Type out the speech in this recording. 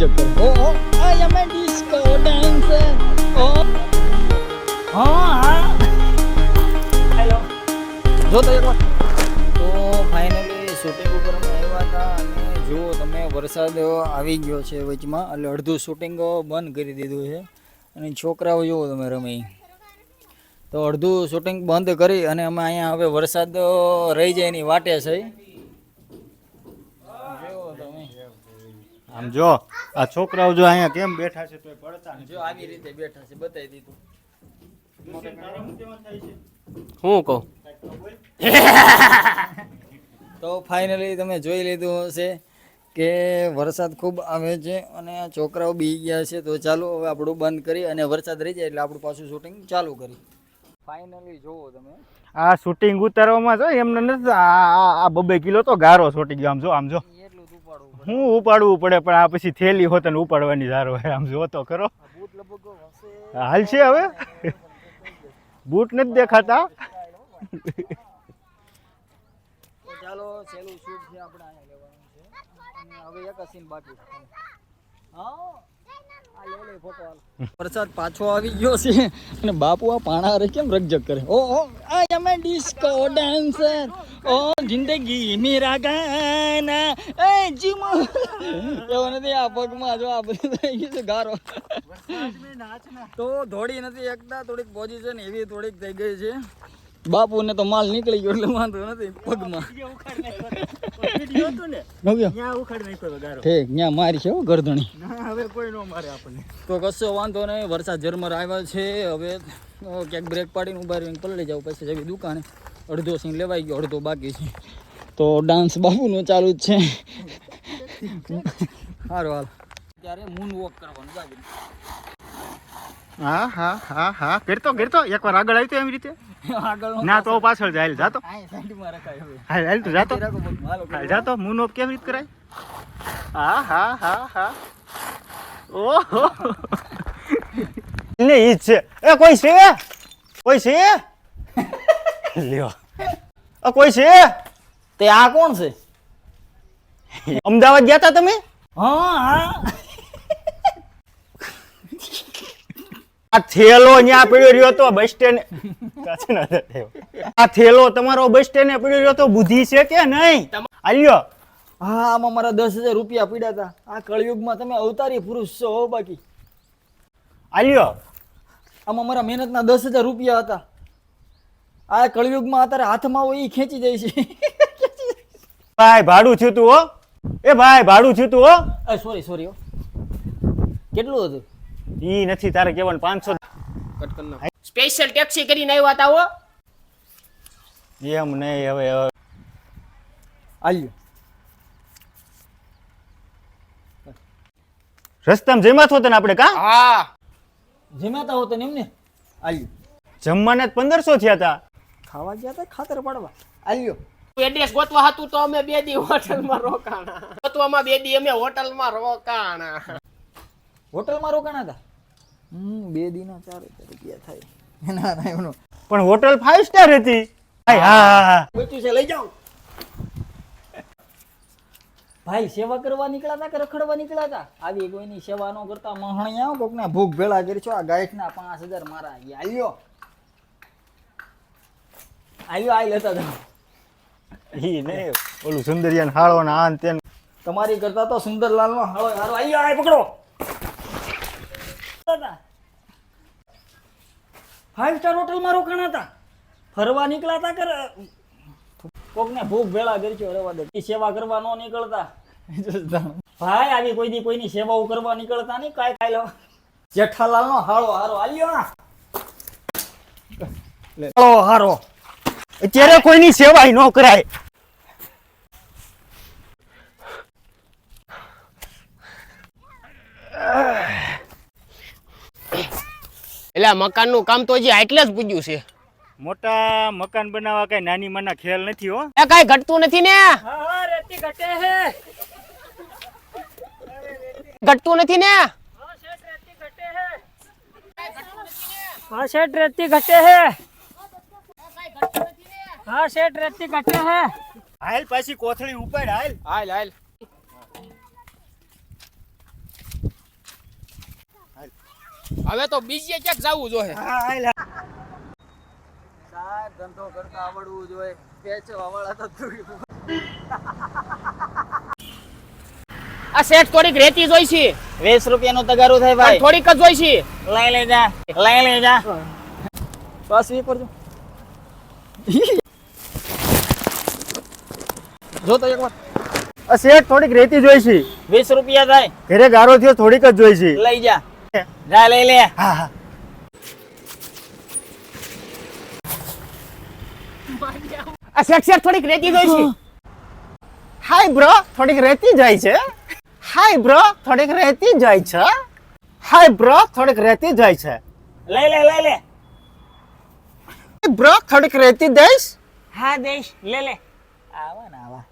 રકઝક કરે ઓ ઓ એમ એ disco dancer ઓ. હા હા. હેલો જો તો એકવાર. તો ફાઇનલી શૂટિંગ ઉપર અમે આવ્યા હતા અને જુઓ તમે વરસાદ આવી ગયો છે વચમાં એટલે અડધું શૂટિંગ બંધ કરી દીધું છે. અને છોકરાઓ જુઓ તમે રમી. તો અડધું શૂટિંગ બંધ કરી અને અમે અહીંયા હવે વરસાદ રહી જાય એની વાટે છે જુઓ તમે આમ જો આ છોકરાઓ જો અહીંયા કેમ બેઠા છે તોય પડતા જો આવી રીતે બેઠા છે બતાવી દીધું. હું કહું? તો ફાઇનલી તમે જોઈ લીધું હશે કે વરસાદ ખૂબ આવે છે અને આ છોકરાઓ બી ગયા છે. તો ચાલો હવે આપણું બંધ કરી અને વરસાદ રહી જાય એટલે આપણું પાછું શૂટિંગ ચાલુ કરી. ફાઇનલી જોવો તમે. આ શૂટિંગ ઉતારવામાં જો એમને નથી આ આ- આ બબે કિલો તો ગારો છોટી ગયો. આમ જો આમ જો એટલું જ ઉપાડવું પડે હું ઉપાડવું પડે પણ આ પછી થેલી હોત ને ઉપાડવાની ધારો હોય. આમ જો તો ખરો આ બૂટ લગભગ હશે. હાલ છે હવે? બૂટ નથી દેખાતા. ચાલો છેલ્લું શૂટ છે આપણે અહીંયા લેવાનું છે. હવે એક સીન બાકી હા. વરસાદ પાછો આવી ગયો છે. અને બાપુ આ પાણા હારે કેમ રકઝક કરે? ઓ ઓ આઈ એમ ડિસ્કો ડાન્સર ઓ જિંદગી મેરા ગાના. એ જીમો. એવો નથી આ પગમાં જો આ બધું થઈ ગયું છે ગારો. તો દોડી નથી એકતા થોડીક પોઝિશન એવી થોડીક થઈ ગઈ છે. બાપુને તો માલ નીકળી ગયો એટલે વાંધો નથી પગમાં. ઠીક ત્યાં મારી છે હો ગરદણી હવે કોઈ નો મારે આપણને. તો કશો વાંધો નહીં વરસાદ ઝરમર આવ્યા છે હવે ક્યાંક બ્રેક પાડીને ઊભા રહીને પલળી જાવ પછી જેવી દુકાને. અડધો સીન લેવાઈ ગયો અડધો બાકી છે. તો ડાન્સ બાબુનો ચાલુ જ છે. સારું હાલ. ત્યારે મૂન વોક કરવાનું હા હા હા હા. કરતો કરતો એકવાર આગળ આવી તો એમ રીતે. ના તો પાછળ જાય. જાતો. આ સાઈડમાં રખાય હવે. હાલ હાલ તું જાતો. હાલો જાતો. મૂન ઓફ કેવી રીતે કરાય? હા હા હા હા. ઓહો. ને ઈ જ છે. એ કોઈ છે? કોઈ છે? લ્યો. આ કોઈ છે? તે આ કોણ છે? અમદાવાદ ગયા તા તમે? હા હા. આ થેલો ન્યા પડ્યો રહ્યો તો બસ સ્ટેન્ડ આ થેલો તમારો બસ સ્ટેન્ડ પડ્યો રહ્યો તો બુદ્ધિ છે કે નહીં? આલ્યો. હા આમાં મારા દસ હજાર રૂપિયા પીડ્યા હતા આ કળયુગમાં તમે અવતારી પુરુષ છો હો બાકી. આલ્યો. આમાં મારા મહેનતના દસ હજાર રૂપિયા હતા. આ કળયુગમાં અત્યારે હાથમાં હોય એ ખેંચી જાય છે. ભાઈ ભાડું થયું તું હો. એ ભાઈ ભાડું થયું તું હો. સોરી સોરી હો. કેટલું હતું? ઈ નથી તારે કહેવાનું પાંચસો સ્પેશિયલ ટેક્સી કરીને આવ્યા તા હો. એમ નહીં હવે હવે. આલ્યો. રસ્તામાં જમ્યા છો તને આપણે કા? હા. જમ્યાતા હોતો ને એમને આલ્યો. જમવાના જ પંદરસો થયા તા. ખાવા ગયા તા ખાતર પાડવા? આલ્યો. એડ્રેસ ગોતવા હતું તો અમે બે દી હોટલમાં રોકાણા. ગોતવામાં બે દી અમે હોટલમાં રોકાણા. હોટલમાં રોકાણા હતા? બે દિના ચાર રૂપિયા થાય. ના ના એમનો. પણ હોટલ ફાઈવ સ્ટાર હતી. છે લઈ જાઓ. ભાઈ સેવા કરવા નીકળ્યા હતા કે રખડવા નીકળ્યા હતા આવી કોઈની સેવા ન કરતા મહણિયા કોકના ભૂખ ભેળા કરી છો આ ગાંઠના પાંચ હજાર મારા આવ્યો આવ્યો આઈ લેતા તમે ઈ નહીં ઓલું સુંદરિયાન હાળો ને આન તેન. તમારી કરતા તો સુંદરલાલ નો હાલો હારો. આવ્યો આય પકડો. ફાઈવ સ્ટાર હોટલમાં રોકાણા હતા. ફરવા નીકળ્યા હતા કર કોકને ભૂખ ભેળા છો, રહેવા દે. સેવા કરવા ન નીકળતા. ભાઈ, આવી કોઈ દી કોઈની સેવાઓ કરવા નીકળતા નહીં, કાંઈ કાંઈ લો જેઠાલાલ નો હાળો હારો. આલ્યો ના હારો. અત્યારે કોઈની સેવાય ન કરાય. એટલે આ મકાનનું કામ તો હજી આટલે જ પૂજ્યું છે. મોટા મકાન બનાવવા કઈ નાની માના ખ્યાલ નથી હો. એ કઈ ઘટતું નથી ને? ઘટતું નથી ને? હા શેઠ રેતી ઘટે હે. હા શેઠ રેતી ઘટે હે. હાલ પાછી કોથળી ઉપર હાલ. હાલ હાલ. હવે તો બીજે ક્યાંક જવું જોઈએ. સાહેબ ધંધો કરતા આવડવું જોઈએ. વેચવા વાળા તો આ શેઠ થોડીક રેતી જોઈ છે. વીસ રૂપિયાનું તગારું થાય અને થોડીક જ જોઈ છે. લઈ લેજા લઈ જા બસ એ જો. તો એક આ શેઠ થોડીક રેતી જોઈ છે. વીસ રૂપિયા થાય. ઘરે ગારો થયો થોડીક જ જોઈ છે. લઈ જા. જા લઈ લે. હા હા. આ શેઠ થોડીક રેતી જોઈ છે. Hi bro. થોડીક રેતી જાય છે. Hi bro. થોડીક રેતી જાય છે. Hi bro. થોડીક રેતી જાય છે. લઈ લે લઈ લે. બ્રો. થોડીક રેતી દઈશ? હા દઈશ. લે લે. આવા ને આવા.